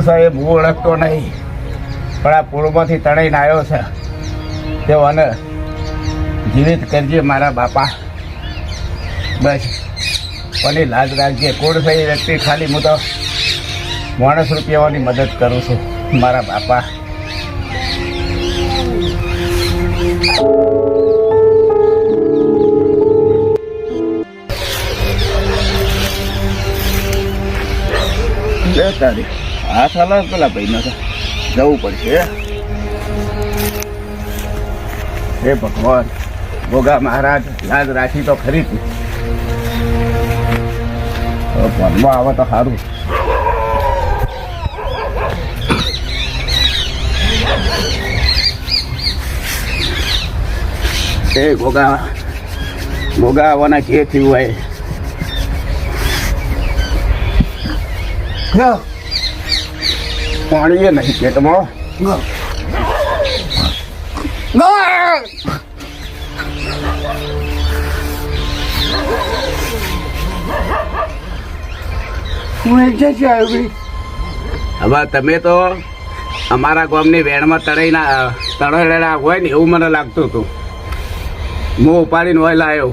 કોણ હું ઓળખતો નહીં, પણ આ પૂર્વમાંથી તણાઈને આવ્યો છે. તેઓને જીવિત કરજે મારા બાપા. બસ. કોની લાજ રાખજે. કોણ થઈ વ્યક્તિ? ખાલી હું તો માણસ રૂપિયાઓની મદદ કરું છું, મારા બાપા. લે તારી. હાથ હલાવ પેલા ભાઈ નો જવું પડશે, હે? ભગવાન, ભોગા મહારાજ લાજ રાખી તો ખરી હવે ભણવા આવે તો સારું. એ ભોગા ભોગા આવવાના કે થયું હોય. પાણી એ નહીં પેટમાં. હું એક આવી. હવે તમે તો અમારા ગામની વેણમાં તળાઈના તળેલા હોય ને એવું મને લાગતું હતું. હું ઉપાડીને હોય લાવ્યો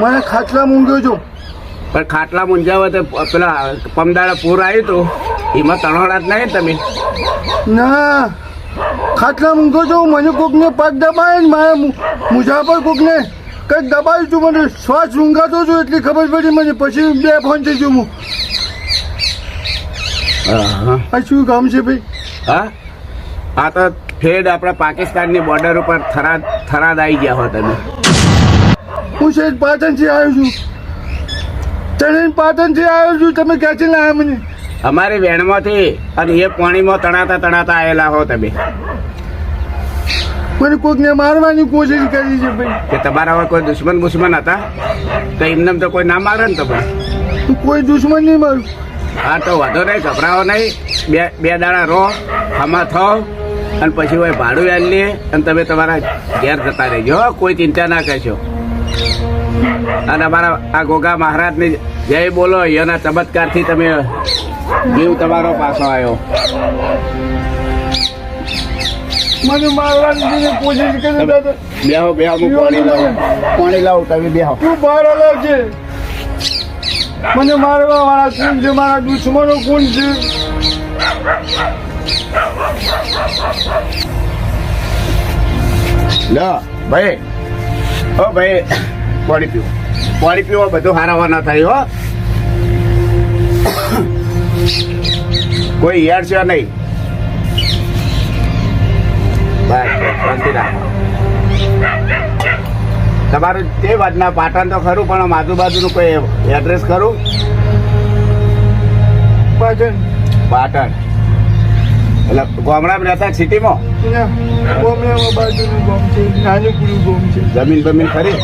મને ખાટલા મૂંગ્યો છો પણ ખાટલા મુંજાવે તો પેલા પમદાડા પૂર આવ્યું હતું. એમાં તણોડા જ નહીં તમે. ના. ખાટલા મૂંઘો છો મને કોકને પગ દબાય ને મારા મુ- મુજા પર કોકને કંઈક દબાયું છું મને શ્વાસ ઊંઘાતો છું એટલી ખબર પડી મને. પછી બે ફોન થઈ ગયો હું. હા આ શું કામ છે ભાઈ? હા? આ તો ફેડ આપણા પાકિસ્તાનની બોર્ડર ઉપર થરાદ થરાદ આવી ગયા હો તમે. હું શેઠ પાટણથી આવ્યો છું. ચણીને પાટણથી આવ્યો છું. તમે ક્યાંથી લાવ્યા મને? અમારી વેણમાંથી અને એ પાણીમાં તણાતા તણાતા આવેલા હો તમે. મને કોકને મારવાની કોશિશ કરી છે ભાઈ. કે તમારા હવે કોઈ દુશ્મન બુશ્મન હતા? તો એમને તો કોઈ ના મારે ને તમે તું કોઈ દુશ્મન નહીં મારું. હા તો વાંધો નહીં ગભરાવો નહીં. બે બે દાડા રહો હમા થાવ અને પછી હોય ભાડું લે અને તમે તમારા ઘેર જતા રહેજો કોઈ ચિંતા ના કરશો. અને અમારા આ ગોગા મહારાજની જય બોલો એના ચમત્કારથી તમે જીવ તમારો પાછો આવ્યો. મને મારવાની કોશિશ કરી દાદા બેહો બેહો હું પાણી લાવું. પાણી લાવું તમે બેહો. તું બહાર છે. મને મારવા વાળા કોણ છે મારા દુશ્મનો કોણ છે. લો ભાઈ. ઓ ભાઈ. પાણી પીવો. પાણી પીવો બધું હારાવા ના થાય હો. કોઈ યાર છે નહીં. તમારું તે વાતના પાટણ તો ખરું પણ આજુબાજુનું કોઈ એડ્રેસ ખરું? પાટણ. પાટણ. એટલે ગામડામાં રહેતા સિટીમાં? ગોમડામાં બાજુનું ગોમ છે નાનકડું ગોમ છે. જમીન બમીન ખરી?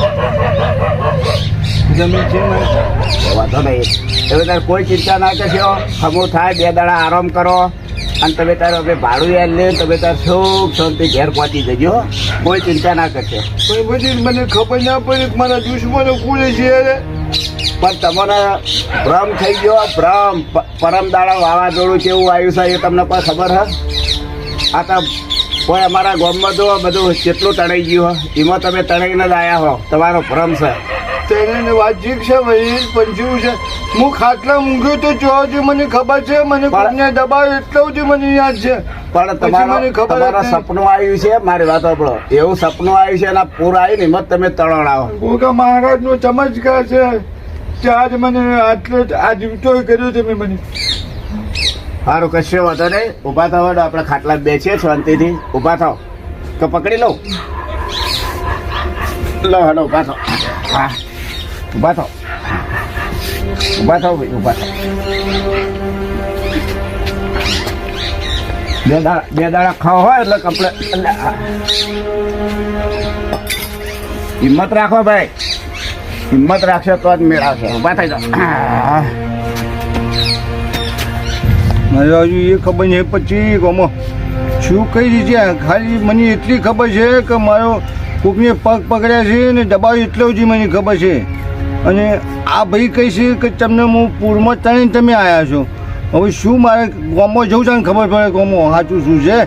જમીન છે વાંધો નહીં. તમે તારે કોઈ ચિંતા ના કરશો. હમો થાય બે દાડા આરામ કરો. અને તમે તારે હવે ભાડું યાદ લે તમે તારે સુખ શાંતિ ઘેર પહોંચી જજો. કોઈ ચિંતા ના કરશો. કોઈ બધી મને ખબર ના પડી મારા દુશ્મનો કોણ છે પણ તમને ભ્રમ થઈ ગયો ભ્રમ પરમ દાડા વાવાઝોડું કેવું આવ્યું છે એ તમને પણ ખબર હા? આ તો કોઈ અમારા ગામમાં તો બધું કેટલું તણાઈ ગયું હો. એમાં તમે તણાઈને જ આવ્યા હો. તમારો ભ્રમ છે. તેને વાતચીત છે ભાઈ પંચવું છે. હું ખાટલા મૂંગ્યો તો જો છે મને ખબર છે મને કોઈને દબાવ્યો એટલો જ મને યાદ છે. પણ તમારો મને ખબર સપનું આવ્યું છે મારી વાત આપણો એવું સપનું આવ્યું છે એના પૂર આવ્યું ને એમાં તમે તળાવ ગોગા મહારાજ નો ચમત્કાર છે. કે આજ મને આટલો આ જીવતો કર્યો તમે મને. સારું કશો વાંધો નહીં. ઊભા થવા દો આપણે ખાટલા બેસીએ શાંતિથી. ઊભા થાવ. તો પકડી લઉં? લો હલો ઊભા થાવ. હા. ઊભા થાવ. ઊભા થાવ ભાઈ, ઊભા થાવ. બે દાડા બે દાડા ખાવ હોય એટલે કપડે હિંમત રાખો ભાઈ. હિંમત રાખશો તો જ મેળવશો ઊભા થઈ જાઓ. હજુ એ ખબર નહીં, પછી ગમો. શું કઈ રીતે ખાલી મને એટલી ખબર છે કે મારો કોકને પગ પકડ્યા છે ને દબાવ એટલો જ મને ખબર છે. અને આ ભાઈ કહી છે કે તમને હું પૂરમાં તણીને તમે આવ્યા છો. હવે શું મારે ગોમો જવું છે ને ખબર પડે ગોમો? સાચું શું છે?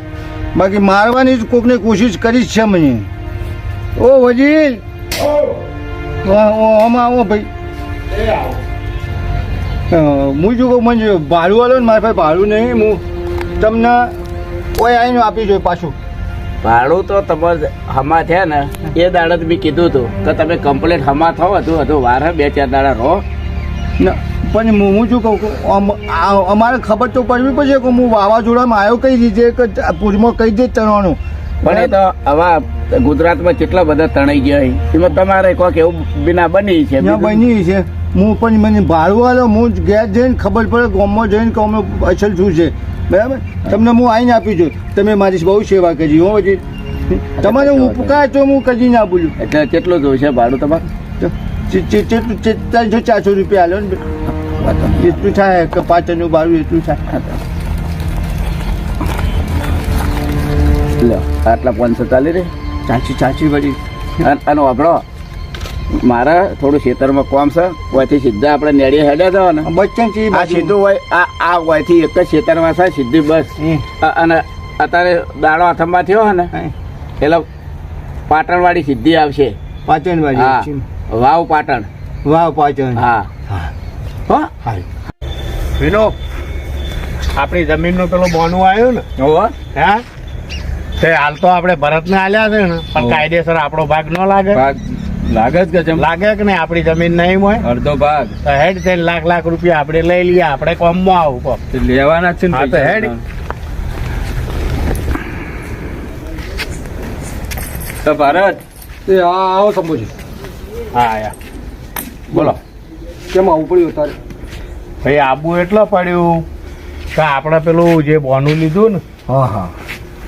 બાકી મારવાની જ કોકને કોશિશ કરી છે મને. ઓ વજીર આમાં આવો ભાઈ હું શું કહું મને ભાડું આલો ને મારા પાસે ભાડું નહીં હું તમને કોઈ આવીને આપી જોઈએ પાછું ભાડું તો તમારે હમા થયા ને, એ દાડે મેં કીધું હતું કે તમે કમ્પ્લેટ હમા થાવ હતું હતું વાર બે ચાર દાડા રહો. પણ હું હું શું કહું અમારે ખબર તો પડવી પડશે કે હું વાવાઝોડામાં આવ્યો કઈ રીતે, કે પૂરમાં કઈ રીતે ચણવાનું પણ એ તો હવે ગુજરાતમાં કેટલા બધા તણાઈ ગયા એમાં તમારે કોઈક એવું બિના બની છે. બની છે. હું પણ મને ભાડું આલો હું ઘેર જઈને ખબર પડે ગામમાં જઈને કે અમે અસલ શું છે. બરાબર? તમને હું આવીને આપી છું તમે મારી બહુ સેવા કરી. હો પછી તમારે ઉપકાર તો હું કદી ના બોલ્યું એટલે કેટલું જોઈશે ભાડું તમારે? ચારસો રૂપિયા આલો ને એટલું થાય કે પાછળનું ભાડું એટલું થાય. લો આટલા પાંચસો ચાલી રે. ચાચી ચાચી વળી. અને વાપરો. મારે થોડું ખેતરમાં કોમ છે ઓયથી સીધા આપણે નેડીએ હેડ્યા જાવ ને બચ્ચન આ સીધું હોય આ આ ઓયથી એક જ ખેતરમાં છે સીધી બસ. અને અત્યારે દાડો હાથમાં થયો હોય ને એટલે પાટણવાળી સીધી આવશે. પાટણવાડી હા. પાટણ. વાવ પાટણ. હા. પાચન હા? હો વિનો આપણી જમીનનું પેલો બોનું આવ્યું ને? હા? તે હાલ તો આપણે ભરતને આલ્યા છે ને પણ કાયદેસર આપણો ભાગ ન લાગે. લાગે જ કે લાગે કે નહીં? આપણી જમીન નહીં હોય. અડધો ભાગ. તો હેડ તે લાખ લાખ રૂપિયા આપણે લઈ લઈએ આપણે કોમમાં આવું કોમ. લેવાના છે ને હા, તો હેડ. તો ભારત. એ હા આવો સંભોજી. હા યા બોલો. કેમ આવું પડ્યું તારે? ભાઈ આબુ એટલો પડ્યું કે આપણે પેલું જે બોનું લીધું ને હા હા.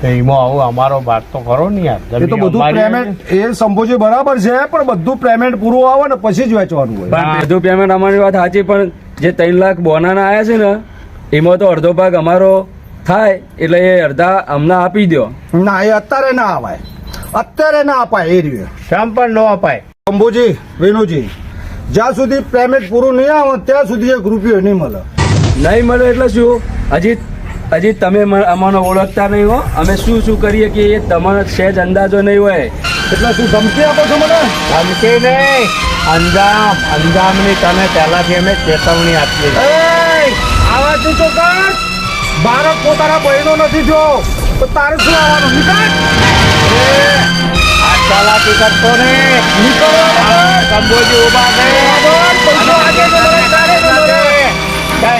એમાં આવું અમારો ભાગ તો ખરો ને યાર. એ તો બધું પેમેન્ટ એ સંભોજી બરાબર છે પણ બધું પેમેન્ટ પૂરું આવે ને પછી જ વેચવાનું હોય. બધું પેમેન્ટ અમારી વાત સાચી પણ જે ત્રણ લાખ બોનાના આવ્યા છે ને એમાં તો અડધો ભાગ અમારો થાય એટલે એ અડધા અમને આપી દો ના એ અત્યારે ના અપાય. અત્યારે ના અપાય એ રીતે શામ પણ ન અપાય? શંભુજી વિનુજી જ્યાં સુધી પેમેન્ટ પૂરું નહીં આવે ત્યાં સુધી એક રૂપિયો નહીં મળે. નહીં મળે એટલે શું? હજી હજી તમે અમને ઓળખતા નહીં હો. અમે શું શું કરીએ કે એ તમારો સહેજ અંદાજો નહીં હોય. એટલે શું ધમકી આપો છો મને? ધમકી નહીં. અંજામ. અંજામની તને પહેલાથી અમે ચેતવણી આપી છે. આવા તું ચોક્કસ ભારત પોતાના બહેનો નથી જો. તો તારે શું આવવાનું? નીકળ. આ ચાલાકી કરતો ને શંભુજી ઊભા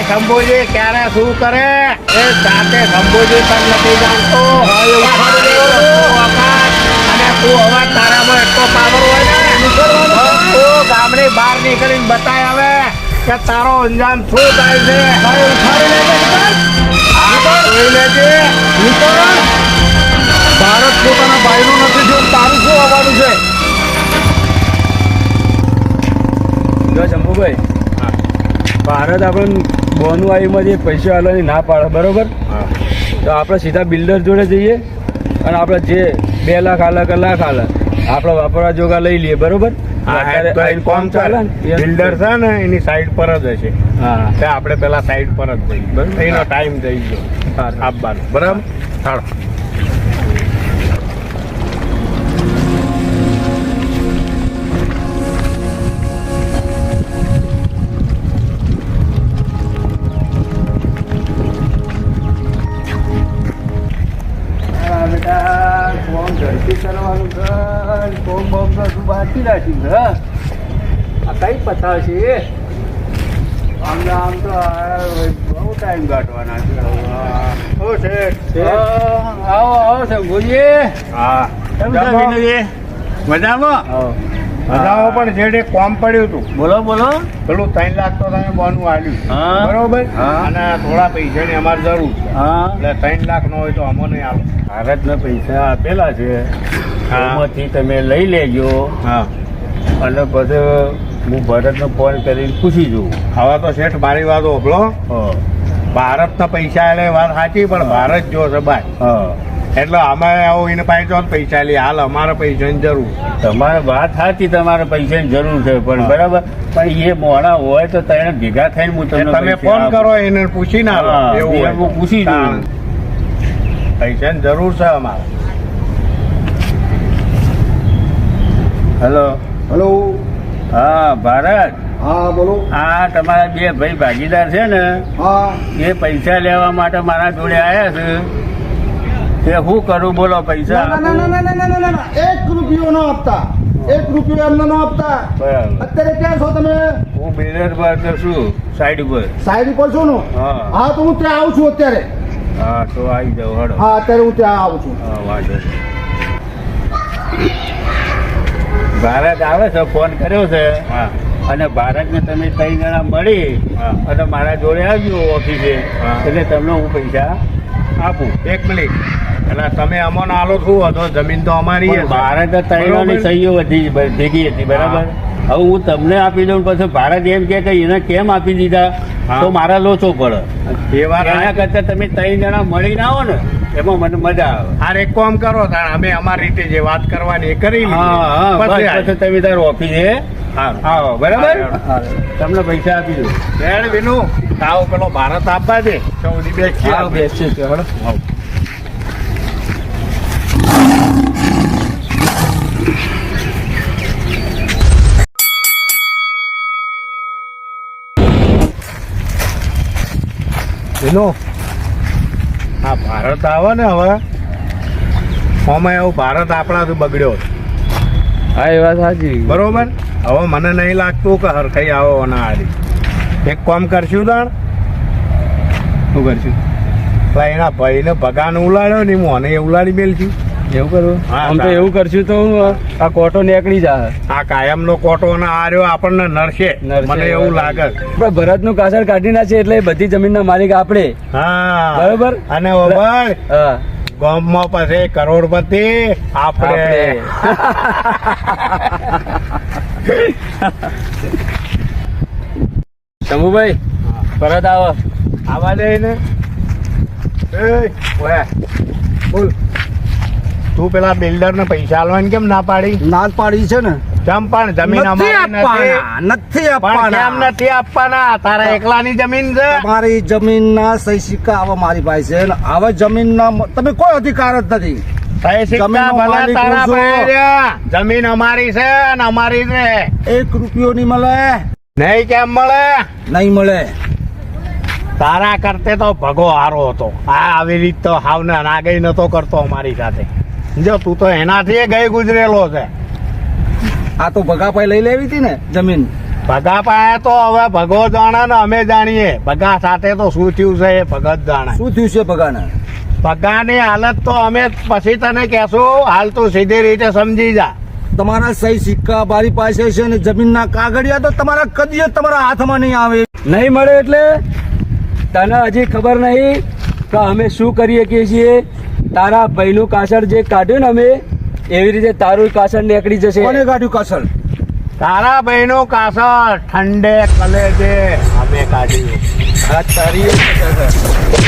શંભુજી ક્યારે શું કરે? એ જાતે સંબોધી પણ નથી જાણતો. અને તું અવાજ તારામાં એટલો પાવર હોય ને તું ગામની બહાર નીકળીને બતાય હવે કે તારો અંજામ શું થાય છે. ઉઠાડી લેજે ભારત પોતાના ભાઈનું નથી જો તારું શું આવવાનું છે? જો શંભુભાઈ ભારત આપણને બોનું આવીમાં જે પૈસા આલવાની ના પાડે બરોબર? તો આપણે સીધા બિલ્ડર જોડે જઈએ અને આપણે જે બે લાખ આલા કે લાખ આલા આપણે વાપરવા જોગા લઈ લઈએ બરોબર? કોમ ચાલે બિલ્ડર છે ને એની સાઈડ પર જ હશે. હા. તે આપણે પેલા સાઈડ પર જ જઈએ. બરાબર. એનો ટાઈમ થઈ ગયો. સારું. આપવાનો. બરાબર? ચાલો બધું બાકી રાખ્યું છે આ કઈ પતાવ આમ આમ તો બહુ ટાઈમ કાઢવાના છે ઓ શેઠ. આવો આવો શંભુજી હા. કેમ છે જમો. વિનુજી? મજામાં? મજામાં પણ જેડે કોમ પડ્યું હતું. બોલો બોલો. પેલું ત્રણ લાખ તો તમે બોનું આવ્યું હા. બરોબર. અને થોડા પૈસાની અમારે જરૂર છે. હા. એટલે ત્રણ લાખ નો હોય તો અમને આલો. ને પૈસા આપેલા છે. એમાંથી તમે લઈ લેજો. હા. અને પછી હું ભરતને ફોન કરીને પૂછી જોઉં. હવે તો શેઠ મારી વાત ઓભલો ભારતના પૈસા એટલે વાત સાચી પણ ભારત જો છે ભાઈ એટલે અમારે આવું એને પાસે પૈસા લે હાલ અમારે પૈસાની જરૂર. તમારે વાત સાચી તમારે પૈસાની જરૂર છે પણ બરાબર. પણ એ મોડા હોય તો તેને ભેગા થઈને હું તમને તમે ફોન કરો એને પૂછી ના એવું હું પૂછી જોઉં. તાણ. પૈસાની જરૂર છે અમારે. હેલો. હેલો. હા ભારત. હા બોલો. આ તમારા બે ભાઈ ભાગીદાર છે ને હા. એ પૈસા લેવા માટે મારા જોડે આવ્યા છે. તે હું કરું બોલો પૈસા. ના ના ના ના ના ના એક રૂપિયો ન આપતા. એક રૂપિયો એમને ન આપતા. અત્યારે ક્યાં છો તમે? હું બિલ્ડર પર છું સાઈડ ઉપર. સાઈડ ઉપર છું ને? હા. તો હું ત્યાં આવું છું અત્યારે. હા તો આવી જાવ હા અત્યારે હું ત્યાં આવું છું. હા વાંધો ભારત આવે છે ફોન કર્યો છે. અને અને ભારતને તમે ત્રણ જણા મળી અને મારા જોડે આવ્યો ઓફિસે. એટલે તમને હું પૈસા આપું. એક મિનિટ. એટલે તમે અમોને આલો શું હતો જમીન તો અમારી ભારત ત્રણની. સહીઓ વધી ભેગી હતી બરાબર? હવે હું તમને આપી દઉં પછી ભારત એમ કે એને કેમ આપી દીધા? તો મારા લોચો પડે. એ વાત એના કરતા તમે ત્રણ જણા મળીને આવો ને. એમાં મને મજા આવે. હાર એક કામ કરો તાણ અમે અમારી રીતે જે વાત કરવાની એ કરી હા હા બસ પછી તમે તાર ઓફિસે હા આવો બરાબર? તમને પૈસા આપી દઉં. બેન વિનુ તાવ પેલો ભારત આપવા દે. સૌથી બે આવો બેસશે તો હેડો. વિનુ આ ભારત આવે ને હવે. આમાં એવું ભારત આપણાથી બગડ્યો હા એ વાત સાચી. બરોબર? હવે મને નહીં લાગતું કે હરખાઈ આવો હારી એક કામ કરશું તાણ? શું કરશું? એટલે એના ભાઈને ભગાન ઉલાડ્યો ને હું મને ઉલાડી મેલશું એવું કરવું આમ તો એવું કરશું તો હું આ કોટો નીકળી જાય આ કાયમ નો કોટો અને આ રહ્યો આપણને નરશે મને એવું લાગે. પણ ભરતનું કાસળ કાઢી નાખે એટલે બધી જમીન ના માલિક આપડે હા. બરોબર? અને ઓબર ગામમાં પાસે કરોડપતિ આપણે. શંભુભાઈ પરત આવો. આવા દે ને બોલ. તું પેલા બિલ્ડર ને પૈસા આલવાની કેમ ના પાડી? ના પાડી છે ને. કેમ પણ જમીન અમારી નથી. આપવાના નથી કેમ આપવાના. નથી આપવાના? તારા એકલાની જમીન છે. મારી જમીન ના સહી સિક્કા હવે મારી પાસે છે હવે જમીન ના તમે કોઈ અધિકાર જ નથી. જમીન અમારી છે. ને અમારી છે એક રૂપિયો નહીં મળે. નહીં કેમ મળે? નહીં મળે. તારા કરતે તો ભગો હારો હતો. આ આવી રીત તો હાવ ને નાગઈ નતો કરતો અમારી સાથે. જો તું તો એનાથી ગઈ ગુજરેલો છે. આ તો ભગાપાઈ લઈ લેવી હતી ને જમીન. ભગા તો હવે ભગો જાણે ને અમે જાણીએ. ભગા સાથે તો શું થયું છે એ ભગત જાણે. શું થયું છે ભગાને? ભગાની હાલત તો અમે પછી તને કહેશું હાલ તું સીધી રીતે સમજી જા. તમારા સહી સિક્કા મારી પાસે છે ને જમીનના કાગળિયા તો તમારા કદી તમારા હાથમાં નહીં આવે. નહીં મળે એટલે તને હજી ખબર નહીં કે અમે શું કરીએ કે છીએ. તારા ભાઈનું કાસળ જે કાઢ્યું ને અમે એવી રીતે તારું કાસળ નીકળી જશે. કોને કાઢ્યું કાસળ તારા બહેનો કાસળ ઠંડે કલેજે. અમે કાઢ્યું. તારી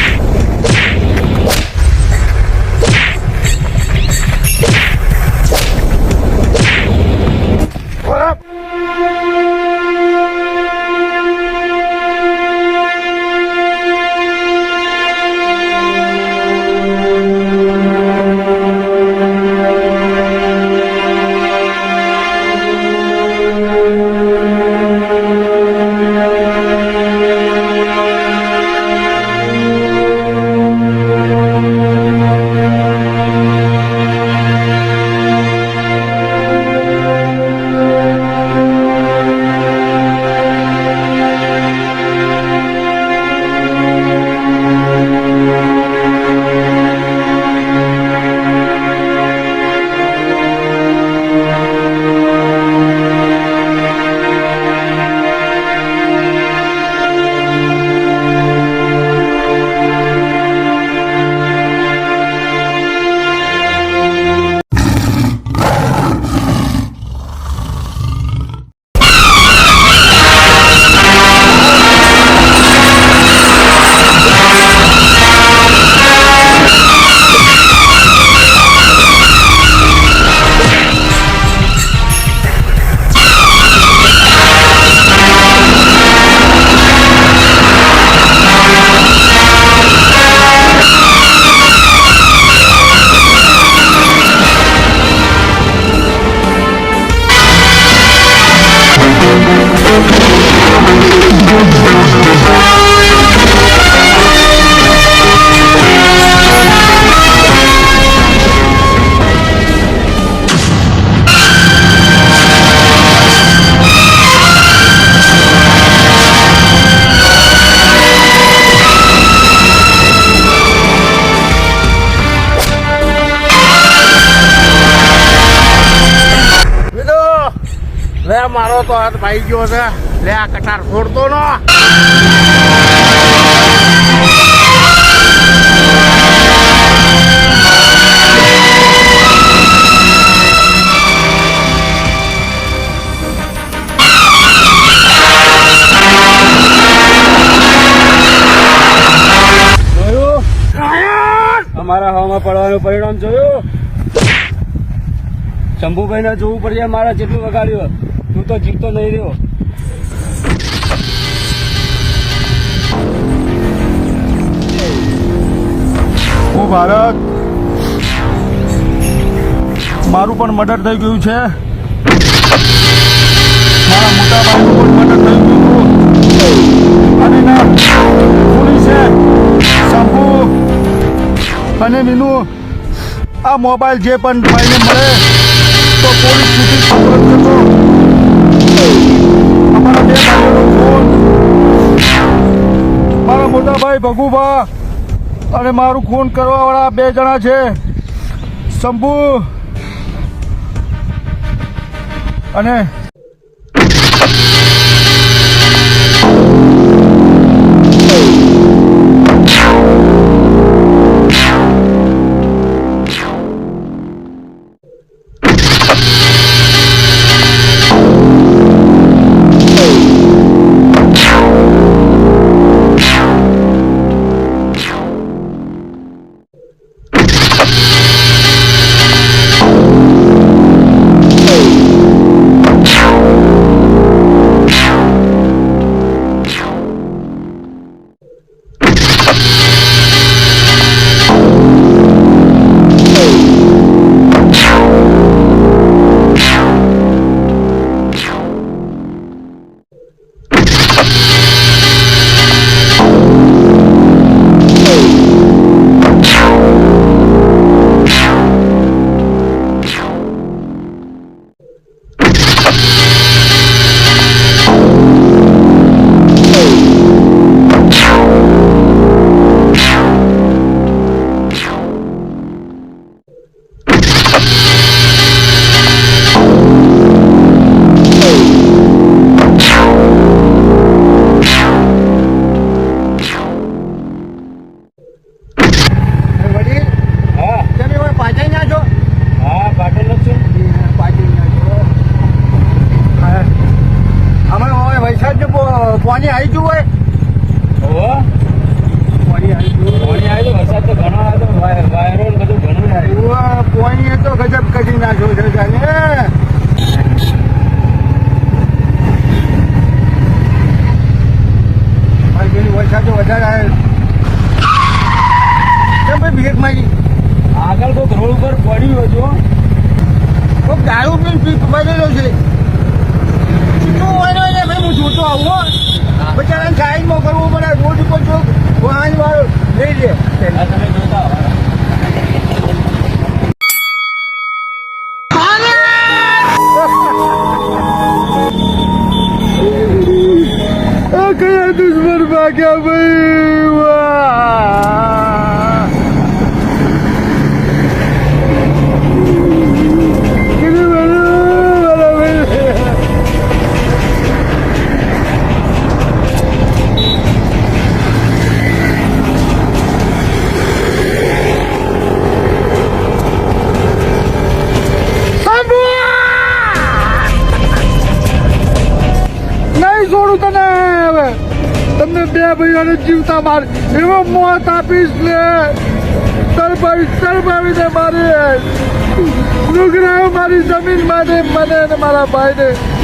લે, મારો તો હાથ ભાઈ ગયો છે. લે, આ કટાર ફોડતો નો. અમારા હવામાં પડવાનું પરિણામ જોયું? શંભુભાઈને જોવું પડશે, મારા જેટલું વગાડ્યું તું તો જીતતો નહીં રહ્યો. હું ભારત. મારું પણ મર્ડર થઈ ગયું છે. મારા મોટા ભાઈનું પણ મર્ડર થઈ ગયું હતું. અને ના, પોલીસે શંભુ અને મીનુ આ મોબાઈલ જે પણ ભાઈને મળે, તો પોલીસ સુધી મારા મોટા ભાઈ ભગુભા અને મારું ખૂન કરવા વાળા બે જણા છે. શંભુ અને પીપ બનેલો છે. સીધું હોય ને ભાઈ હું જોતો આવું, હો. બચારાને સાઈડમાં કરવું પડે રોડ ઉપર જો વાહન વાળો લઈ લે. કયા દુશ્મન ભાગ્યા બે જીવતા મારે. એવો મોત આપીશ ને. તરબાવી તરબાવીને મારે નુકરાઓ મારી જમીન માટે, મને અને મારા ભાઈને.